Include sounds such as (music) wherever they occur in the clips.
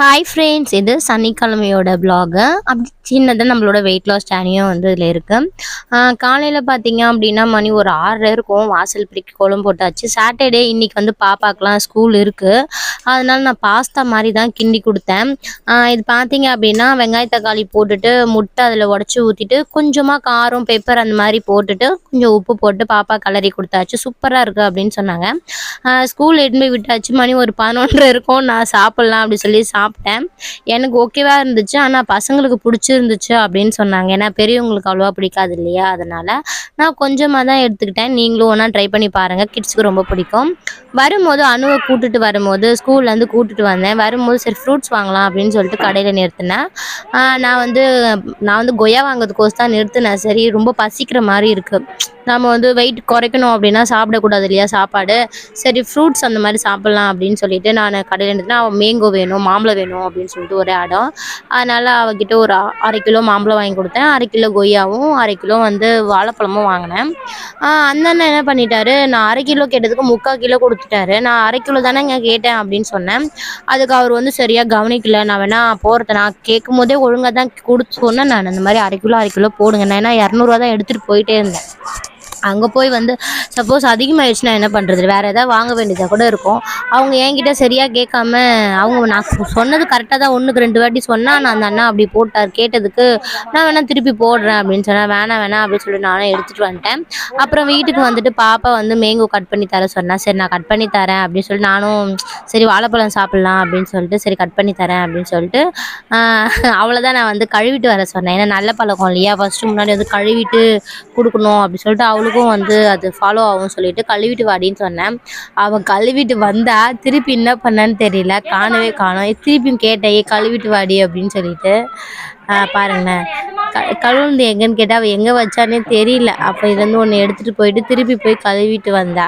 Hi friends இது சனிக்கிழமையோட blog அப்படி சின்னதாக நம்மளோட வெயிட் லாஸ் சேனியும் வந்து இதில் இருக்குது காலையில் பார்த்தீங்க அப்படின்னா மணி ஒரு ஆறரை இருக்கும். வாசல் பிரிக்கி கோலம் போட்டாச்சு. சாட்டர்டே இன்றைக்கி வந்து பாப்பாக்கெலாம் ஸ்கூல் இருக்குது அதனால நான் பாஸ்தா மாதிரி தான் கிண்டி கொடுத்தேன். இது பார்த்தீங்க அப்படின்னா வெங்காய தக்காளி போட்டுட்டு முட்டை அதில் உடச்சி ஊற்றிட்டு கொஞ்சமாக காரம் பெப்பர் அந்த மாதிரி போட்டுட்டு கொஞ்சம் உப்பு போட்டு பாப்பா கலரி கொடுத்தாச்சு. சூப்பராக இருக்குது அப்படின்னு சொன்னாங்க. ஸ்கூல் எடுத்து விட்டாச்சு. மணி ஒரு பதினொன்றரை இருக்கும். நான் சாப்பிட்லாம் அப்படி சொல்லி சாப்பிட்டேன். எனக்கு ஓகேவா இருந்துச்சு. ஆனால் பசங்களுக்கு பிடிச்சிருந்துச்சு அப்படின்னு சொன்னாங்க. ஏன்னா பெரியவங்களுக்கு அவ்வளோவா பிடிக்காது இல்லையா? அதனால் நான் கொஞ்சமாக தான் எடுத்துக்கிட்டேன். நீங்களும் ஒன்றா ட்ரை பண்ணி பாருங்கள் கிட்ஸுக்கு ரொம்ப பிடிக்கும். வரும்போது அணுவை கூட்டுட்டு வரும்போது ஸ்கூல்லேருந்து கூட்டுட்டு வந்தேன். வரும்போது சரி ஃப்ரூட்ஸ் வாங்கலாம் அப்படின்னு சொல்லிட்டு கடையில் நிறுத்தினேன். நான் வந்து நான் வந்து கொய்யா வாங்குறதுக்கோஸ் தான் நிறுத்தினேன். சரி ரொம்ப பசிக்கிற மாதிரி இருக்குது நம்ம வந்து வெயிட் குறைக்கணும் அப்படின்னா சாப்பிடக்கூடாது இல்லையா சாப்பாடு? சரி ஃப்ரூட்ஸ் அந்த மாதிரி சாப்பிட்லாம் அப்படின்னு சொல்லிட்டு நான் கடையில் நிறுத்தினா அவள் மேங்கோ வேணும் மாம்பழம் வேணும் அப்படின்னு சொல்லிட்டு ஒரே இடம் அதனால் அவகிட்ட ஒரு அ- அரை கிலோ மாம்பழம் வாங்கி கொடுத்தேன். அரை கிலோ கொய்யாவும் அரை கிலோ வந்து வாழைப்பழமும் வாங்கினேன். அந்த அண்ணன் என்ன பண்ணிட்டாரு நான் அரை கிலோ கேட்டதுக்கு முக்கால் கிலோ கொடுத்துட்டாரு. நான் அரை கிலோ தானேங்க கேட்டேன் அப்படின்னு சொன்னேன். அதுக்கு அவர் வந்து சரியாக கவனிக்கல. நான் வேணா போகிறத நான் கேட்கும் போதே ஒழுங்காக தான் கொடுத்து சொன்னேன். நான் இந்த மாதிரி அரை கிலோ அரை கிலோ போடுங்க. நான் ஏன்னா இரநூறுவா தான் எடுத்துகிட்டு போயிட்டே இருந்தேன். அங்கே போய் வந்து சப்போஸ் அதிகமாகிடுச்சுன்னா என்ன பண்ணுறது வேறு எதாவது வாங்க வேண்டியதாக கூட இருக்கும். அவங்க என்கிட்ட சரியாக கேட்காம அவங்க நான் சொன்னது கரெக்டாக தான் ஒன்றுக்கு ரெண்டு வாட்டி சொன்னால் நான் அந்த அண்ணா அப்படி போட்டார். கேட்டதுக்கு நான் வேணால் திருப்பி போடுறேன் அப்படின்னு சொன்னேன் வேணாம் வேணாம் அப்படின்னு சொல்லி நானும் எடுத்துகிட்டு வந்துட்டேன். அப்புறம் வீட்டுக்கு வந்துட்டு பாப்பா வந்து மேங்கோ கட் பண்ணி தர சொன்னால் சரி நான் கட் பண்ணி தரேன் அப்படின்னு சொல்லி நானும் சரி வாழைப்பழம் சாப்பிட்லாம் அப்படின்னு சொல்லிட்டு சரி கட் பண்ணி தரேன் அப்படின்னு சொல்லிட்டு அவ்வளோதான் நான் வந்து கழுவிட்டு வர சொன்னேன். ஏன்னா நல்ல பழக்கம் இல்லையா? ஃபஸ்ட்டு முன்னாடி வந்து கழுவிட்டு கொடுக்கணும் அப்படின்னு சொல்லிட்டு அவளுக்கும் வந்து அது ஃபாலோ ஆகும்னு சொல்லிட்டு கழுவிட்டு வாடின்னு சொன்னேன். அவன் கழுவிட்டு வந்தா திருப்பி என்ன பண்ணான்னு தெரியல. காணவே காணோம். திருப்பியும் கேட்டேன் கழுவிட்டு வாடி அப்படின்னு சொல்லிட்டு. பாருங்களேன் க கழுவுனது எங்கேன்னு கேட்டால் அவள் எங்கே வச்சானே தெரியல. அப்போ இதுலேருந்து ஒன்று எடுத்துகிட்டு போயிட்டு திருப்பி போய் கழுவிட்டு வந்தா.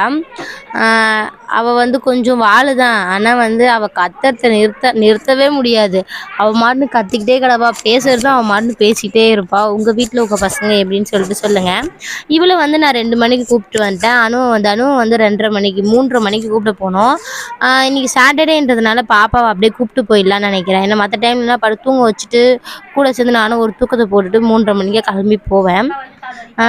அவள் வந்து கொஞ்சம் வாழு தான் ஆனால் வந்து அவள் கத்துறத நிறுத்த நிறுத்தவே முடியாது. அவள் மாட்டுன்னு கத்திக்கிட்டே கிடப்பா. பேசுறதும் அவள் மாட்டுன்னு பேசிக்கிட்டே இருப்பாள் உங்கள் வீட்டில் உங்கள் பசங்க எப்படின்னு சொல்லிட்டு சொல்லுங்கள் இவளை வந்து நான் ரெண்டு மணிக்கு கூப்பிட்டு வந்துட்டேன். அனுவும் வந்து அனு வந்து ரெண்டரை மணிக்கு மூன்றரை மணிக்கு கூப்பிட்டு போனோம். இன்றைக்கி சாட்டர்டேன்றதுனால பாப்பாவை அப்படியே கூப்பிட்டு போயிடலான்னு நினைக்கிறேன். ஏன்னா மற்ற டைம்லாம் படு தூங்க வச்சுட்டு கூட சேர்ந்து நானும் ஒரு தூக்கத்தை போட்டுட்டு மூன்றரை மணிக்கே கிளம்பி போவேன்.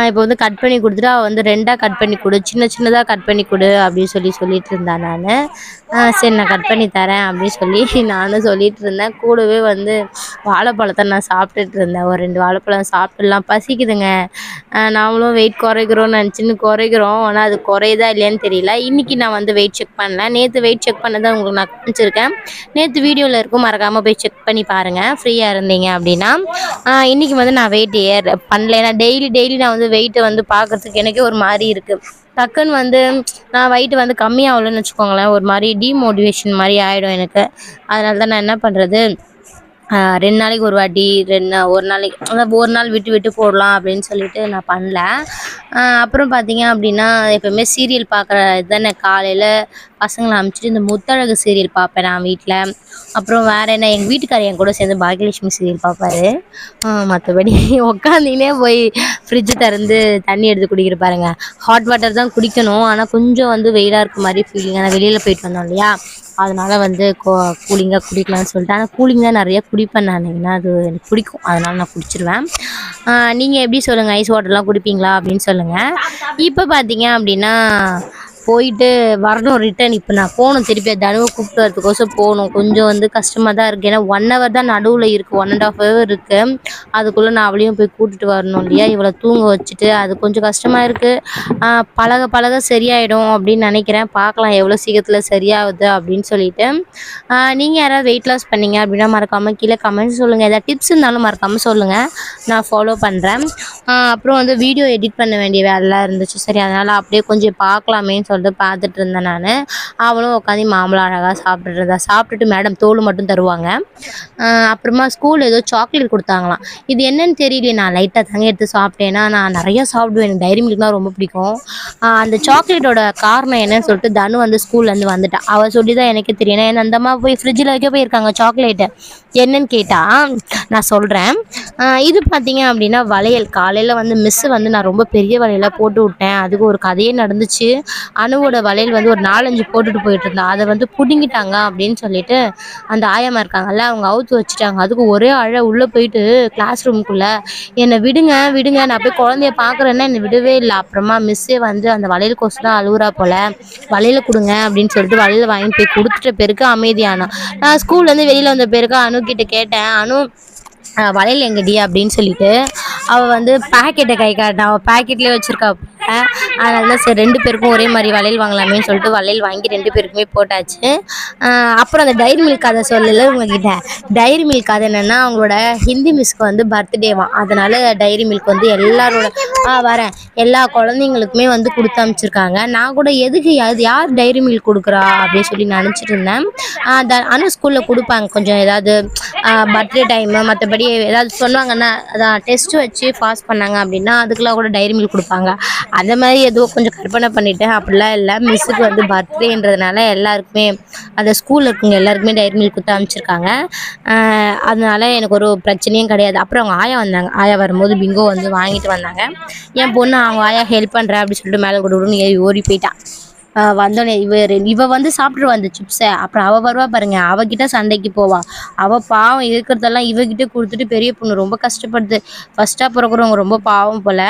இப்போ வந்து கட் பண்ணி கொடுத்துட்டு அவள் வந்து ரெண்டாக கட் பண்ணி கொடு சின்ன சின்னதாக கட் பண்ணி கொடு அப்படின்னு சொல்லி சொல்லிட்டு இருந்தா நான். சரி நான் கட் பண்ணி தரேன் அப்படின்னு சொல்லி நானும் சொல்லிட்டு இருந்தேன். கூடவே வந்து வாழைப்பழத்தை நான் சாப்பிட்டுட்டு இருந்தேன். ஒரு ரெண்டு வாழைப்பழம் சாப்பிட்டுலாம் பசிக்குதுங்க. நாமளும் வெயிட் குறைக்கிறோம்னு நினச்சின்னு குறைக்கிறோம். ஆனால் அது குறையுதா இல்லையான்னு தெரியல. இன்றைக்கி நான் வந்து வெயிட் செக் பண்ணல. நேற்று வெயிட் செக் பண்ணதை உங்களுக்கு நான் காமிச்சிருக்கேன். நேற்று வீடியோவில் இருக்கும். மறக்காமல் போய் செக் பண்ணி பாருங்கள் ஃப்ரீயாக இருந்தீங்க அப்படின்னா. இன்றைக்கி இன்னைக்கு வந்து நான் வெயிட் ஏற பண்ணல. ஏன்னா டெய்லி டெய்லி நான் வந்து வெயிட்டை வந்து பார்க்கறதுக்கு எனக்கே ஒரு மாதிரி இருக்குது டக்குன்னு வந்து நான் வெயிட் வந்து கம்மியாகலன்னு வச்சுக்கோங்களேன். ஒரு மாதிரி டிமோட்டிவேஷன் மாதிரி ஆகிடும் எனக்கு. அதனால தான் நான் என்ன பண்ணுறது ரெண்டு நாளைக்கு ஒரு வாட்டி ரெண்டு ஒரு நாளைக்கு அதாவது ஒரு நாள் விட்டு விட்டு போடலாம் அப்படின்னு சொல்லிட்டு நான் பண்ணல. அப்புறம் பார்த்தீங்க அப்படின்னா எப்போவுமே சீரியல் பார்க்குற தானே காலையில் பசங்களை அனுப்பிச்சிட்டு இந்த முத்தழகு சீரியல் பார்ப்பேன் நான் வீட்டில் அப்புறம் வேறு என்ன எங்கள் வீட்டுக்காரர் என் கூட சேர்ந்து பாகியலட்சுமி சீரியல் பார்ப்பாரு. மற்றபடி (laughs) உட்காந்தினே போய் ஃப்ரிட்ஜு திறந்து தண்ணி எடுத்து குடிக்கிற பாருங்க. ஹாட் வாட்டர் தான் குடிக்கணும். ஆனால் கொஞ்சம் வந்து வெயிலாக இருக்க மாதிரி ஃபீலிங் ஆனால் வெளியில் போயிட்டு வந்தோம் இல்லையா? அதனால் வந்து கூலிங்காக குடிக்கலாம்னு சொல்லிட்டு. ஆனால் கூலிங் தான் நிறையா குடிப்பேன் நான். ஏன்னா அது எனக்கு பிடிக்கும். அதனால் நான் குடிச்சிருவேன். நீங்கள் எப்படி சொல்லுங்கள் ஐஸ் வாட்டர்லாம் குடிப்பீங்களா அப்படின்னு சொல்லுங்கள் இப்போ பார்த்தீங்க அப்படின்னா போயிட்டு வரணும் ரிட்டன் இப்போ நான் போகணும் திருப்பி தனுவை கூப்பிட்டு வரதுக்கோசம் போகணும். கொஞ்சம் வந்து கஷ்டமாக தான் இருக்குது ஏன்னா ஒன் ஹவர் தான் நடுவில் இருக்குது ஒன் அண்ட் ஆஃப் ஹவர் இருக்குது அதுக்குள்ளே நான் அவளையும் போய் கூட்டிட்டு வரணும் இல்லையா? இவளை தூங்க வச்சுட்டு அது கொஞ்சம் கஷ்டமாக இருக்குது பழக பழக சரியாயிடும் அப்படின்னு நினைக்கிறேன். பார்க்கலாம் எவ்வளோ சீக்கிரத்தில் சரியாகுது அப்படின்னு சொல்லிட்டு. நீங்கள் யாராவது வெயிட் லாஸ் பண்ணீங்க அப்படின்னா மறக்காமல் கீழே கமெண்ட்ஸ் சொல்லுங்கள் ஏதாவது டிப்ஸ் இருந்தாலும் மறக்காமல் சொல்லுங்கள் நான் ஃபாலோ பண்ணுறேன் அப்புறம் வந்து வீடியோ எடிட் பண்ண வேண்டிய வேலைலாம் இருந்துச்சு. சரி அதனால் அப்படியே கொஞ்சம் பார்க்கலாமேன்னு சொல்லிட்டு பார்த்துட்டு இருந்தேன் நான். அவளும் உட்காந்து மாம்பழம் அழகாக சாப்பிட்டுட்டு இருந்தா. சாப்பிட்டுட்டு மேடம் தோல் மட்டும் தருவாங்க. அப்புறமா ஸ்கூல் ஏதோ சாக்லேட் கொடுத்தாங்களாம். இது என்னன்னு தெரியலையே நான் லைட்டாக தாங்க எடுத்து சாப்பிட்டேன்னா நான் நிறையா சாப்பிடுவேன். எனக்கு டைரி மில்க்னால் ரொம்ப பிடிக்கும். அந்த சாக்லேட்டோட காரணம் என்னன்னு சொல்லிட்டு தனு வந்து ஸ்கூல்லேருந்து வந்துட்டா. அவள் சொல்லி தான் எனக்கே தெரியும். ஏன்னா அந்த அம்மா போய் ஃப்ரிட்ஜில் வைக்க போயிருக்காங்க சாக்லேட்டு என்னன்னு கேட்டால் நான் சொல்கிறேன் இது பார்த்தீங்க அப்படின்னா வளையல். காலையில் வந்து மிஸ்ஸு வந்து நான் ரொம்ப பெரிய வளையலாக போட்டு விட்டேன். அதுக்கு ஒரு கதையே நடந்துச்சு. அணுவோட வளையல் வந்து ஒரு நாலஞ்சு போட்டுட்டு போயிட்டு இருந்தா. அதை வந்து பிடுங்கிட்டாங்க அப்படின்னு சொல்லிட்டு அந்த ஆயம்மா இருக்காங்கல்ல அவங்க அவுத்து வச்சுட்டாங்க. அதுக்கு ஒரே அழ உள்ளே போயிட்டு கிளாஸ் ரூமுக்குள்ளே என்னை விடுங்க விடுங்க நான் போய் குழந்தைய பார்க்குறேன்னா என்னை விடவே இல்லை. அப்புறமா மிஸ்ஸே வந்து அந்த வளையல் கோசு தான் அழுவுறா போல் வளையல கொடுங்க அப்படின்னு சொல்லிட்டு வளையல் வாங்கி போய் கொடுத்துட்ட பிறகு அமைதியானா. நான் ஸ்கூல்லேருந்து வெளியில் வந்த பிறகு அனு கிட்ட கேட்டேன் அனு வளையல் எங்கடி? அப்படின்னு சொல்லிட்டு அவள் வந்து பாக்கெட்டை கை காட்டினா அவள் பாக்கெட்லேயே வச்சுருக்கா. அதனால தான் சரி ரெண்டு பேருக்கும் ஒரே மாதிரி வளையல் வாங்கலாமேன்னு சொல்லிட்டு வளையல் வாங்கி ரெண்டு பேருக்குமே போட்டாச்சு. அப்புறம் அந்த டைரி மில்க் கதை சொல்லல உங்ககிட்ட? டைரி மில்க் கதை என்னென்னா அவங்களோட ஹிந்தி மிஸ்க்கு வந்து பர்த்டேவா அதனால டைரி மில்க் வந்து எல்லாரோட ஆ வரேன். எல்லா குழந்தைங்களுக்குமே வந்து கொடுத்து அனுப்பிச்சிருக்காங்க நான் கூட எதுக்கு அது யார் டைரி மில்க் கொடுக்குறா அப்படின்னு சொல்லி நினச்சிட்டு இருந்தேன் ஆஹ் த அனு ஸ்கூலில் கொடுப்பாங்க. கொஞ்சம் ஏதாவது பர்த்டே டைமு மற்றபடி ஏதாவது சொன்னாங்கன்னா அதான் டெஸ்ட் வச்சு பாஸ் பண்ணாங்க அப்படின்னா அதுக்கெல்லாம் கூட டைரி மில்க் கொடுப்பாங்க. அந்த மாதிரி ஏதோ கொஞ்சம் கற்பனை பண்ணிட்டேன் அப்படிலாம் இல்லை. மிஸ்ஸுக்கு வந்து பர்த்டேன்றதுனால எல்லாருக்குமே அந்த ஸ்கூலில் இருக்கவங்க எல்லாருக்குமே டைரி மில்க் கொடுத்து அனுப்பிச்சிருக்காங்க. அதனால எனக்கு ஒரு பிரச்சனையும் கிடையாது. அப்புறம் அவங்க ஆயா வந்தாங்க. ஆயா வரும்போது பிங்கோ வந்து வாங்கிட்டு வந்தாங்க. என் பொண்ணு அவங்க ஆயா ஹெல்ப் பண்ணுறேன் அப்படின்னு சொல்லிட்டு மேலே கொடுக்கணும்னு ஏறி ஓடி போயிட்டான் வந்தோடனே இவ இவ வந்து சாப்பிட்ருவா அந்த சிப்ஸை அப்புறம் அவள் வருவா பாருங்க. அவகிட்ட சண்டைக்கு போவா. அவள் பாவம் இருக்கிறதெல்லாம் இவகிட்ட கொடுத்துட்டு பெரிய பொண்ணு ரொம்ப கஷ்டப்படுது. ஃபஸ்ட்டாக பிறகுறவங்க ரொம்ப பாவம் போல்.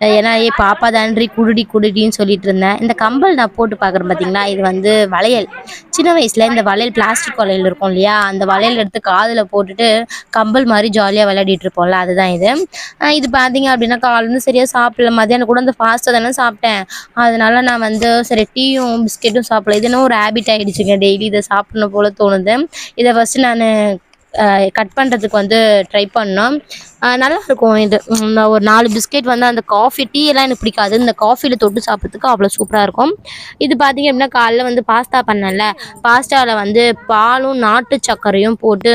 ஏன்னா ஏ பாப்பா தான்றி குடுடி குடுடின்னு சொல்லிட்டு இருந்தேன். இந்த கம்பல் நான் போட்டு பார்க்குறேன் பார்த்தீங்களா? இது வந்து வளையல். சின்ன வயசில் இந்த வளையல் பிளாஸ்டிக் வளையல் இருக்கும் இல்லையா? அந்த வளையல் எடுத்து காதில் போட்டுட்டு கம்பல் மாதிரி ஜாலியாக விளையாடிட்டு இருப்போம்ல அதுதான் இது. இது பார்த்தீங்க அப்படின்னா காலேருந்து சரியாக சாப்பிடல மதியானம் கூட அந்த ஃபாஸ்ட்டாக தானே சாப்பிட்டேன். அதனால நான் வந்து சரி டீயும் பிஸ்கெட்டும் சாப்பிடல. இது என்ன ஒரு ஹேபிட் ஆகிடுச்சுங்க டெய்லி இதை சாப்பிடணும் போல தோணுது. இதை ஃபஸ்ட்டு நான் கட் பண்ணுறதுக்கு வந்து ட்ரை பண்ணோம். நல்லாயிருக்கும் இது. ஒரு நாலு பிஸ்கெட் வந்து அந்த காஃபி டீ எல்லாம் எனக்கு பிடிக்காது. இந்த காஃபியில் தொட்டு சாப்பிட்றதுக்கு அவ்வளோ சூப்பராக இருக்கும். இது பார்த்தீங்க அப்படின்னா காலைல வந்து பாஸ்தா பண்ணல பாஸ்தாவில் வந்து பாலும் நாட்டு சர்க்கரையும் போட்டு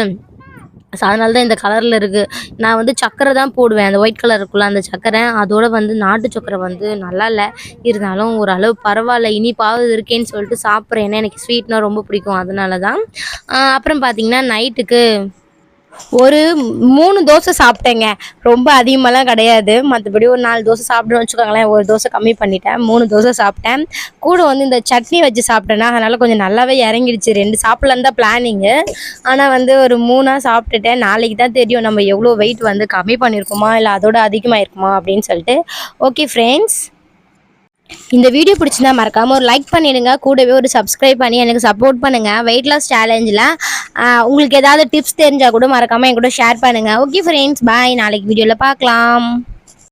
ஸோ அதனால தான் இந்த கலரில் இருக்குது நான் வந்து சக்கரை தான் போடுவேன். அந்த ஒயிட் கலர் இருக்குள்ள அந்த சக்கரை. அதோட வந்து நாட்டு சக்கரை வந்து நல்லா இல்லை. இருந்தாலும் ஓரளவு பரவாயில்ல. இனிப்பாவது இருக்கேன்னு சொல்லிட்டு சாப்பிட்றேன். ஏன்னா எனக்கு ஸ்வீட்னால் ரொம்ப பிடிக்கும். அதனால தான் அப்புறம் பார்த்திங்கன்னா நைட்டுக்கு ஒரு மூணு தோசை சாப்பிட்டேங்க. ரொம்ப அதிகமாலாம் கிடையாது. மற்றபடி ஒரு நாலு தோசை சாப்பிடுன்னு வச்சுக்கோங்களேன். ஒரு தோசை கம்மி பண்ணிட்டேன். மூணு தோசை சாப்பிட்டேன். கூட வந்து இந்த சட்னி வச்சு சாப்பிட்டேன்னா அதனால் கொஞ்சம் நல்லாவே இறங்கிடுச்சு. ரெண்டு சாப்பிட்லான்னு தான் பிளானிங்கு ஆனால் வந்து ஒரு மூணாக சாப்பிட்டுட்டேன். நாளைக்கு தான் தெரியும் நம்ம எவ்வளோ வெயிட் வந்து கம்மி பண்ணியிருக்கோமா? இல்லை அதோட அதிகமாயிருக்குமா? அப்படின்னு சொல்லிட்டு. ஓகே ஃப்ரெண்ட்ஸ் இந்த வீடியோ பிடிச்சிருந்தா மறக்காம ஒரு லைக் பண்ணிடுங்க. கூடவே ஒரு சப்ஸ்கிரைப் பண்ணி எனக்கு சப்போர்ட் பண்ணுங்க. வெயிட் லாஸ் சேலஞ்சில் உங்களுக்கு ஏதாவது டிப்ஸ் தெரிஞ்சா கூட மறக்காம என் கூட ஷேர் பண்ணுங்க. ஓகே ஃப்ரெண்ட்ஸ் பாய் நாளைக்கு வீடியோவில் பார்க்கலாம்.